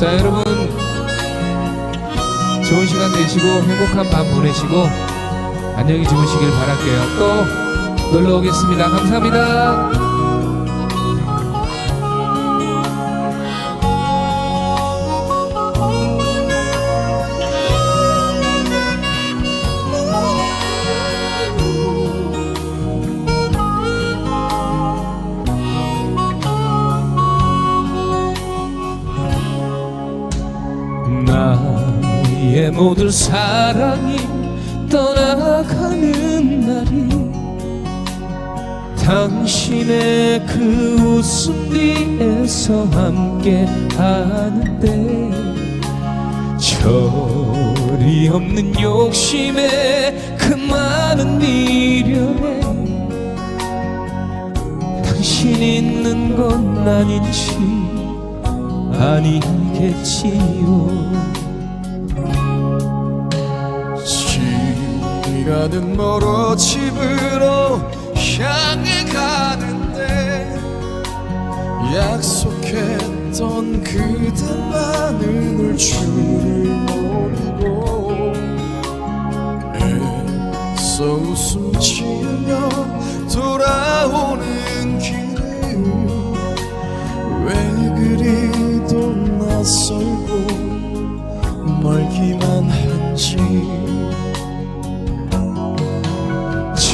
자 여러분 좋은 시간 되시고 행복한 밤 보내시고 안녕히 주무시길 바랄게요. 또 놀러 오겠습니다. 감사합니다. 나의 모든 사랑이 떠나가는 날이 당신의 그 웃음 뒤에서 함께 하는데 절이 없는 욕심에 그 많은 미련에 당신 있는 건 아닌지 아니겠지요 시간은 멀어 집으로 향해 가는데 약속했던 그대만은 올줄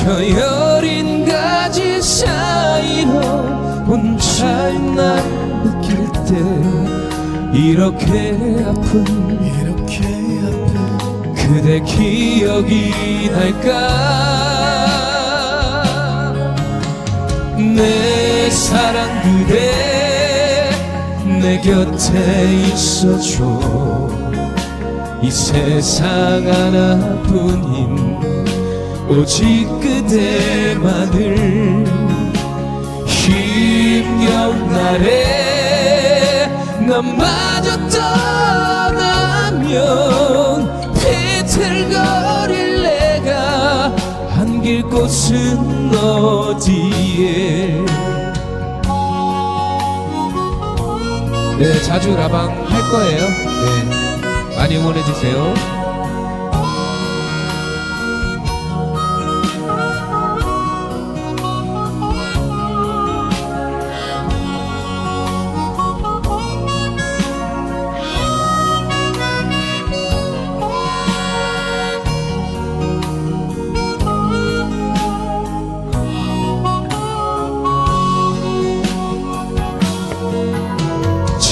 저 여린 가지 사이로 혼자인 날 느낄 때 이렇게 아픈 이렇게 아픈 그대 기억이 날까? 내 사랑 그대 내 곁에 있어줘. 이 세상 하나뿐인 오직 그대만을 힘겨운 날에 나마저 떠나면 비틀거릴 내가 안길 곳은 어디에? 네 자주 라방 할 거예요. 네 많이 응원해 주세요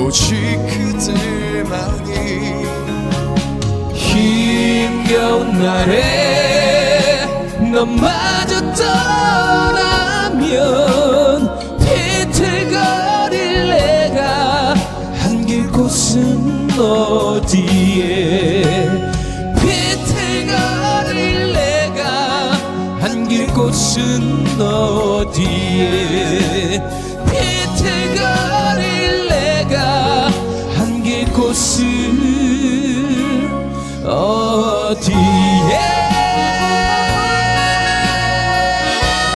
오직 그대만이 힘겨운 날에 너마저 떠나면 비틀거릴 내가 안길 곳은 어디에? 비틀거릴 내가 안길 곳은 어디에? 비틀거릴 안길 곳은 어디에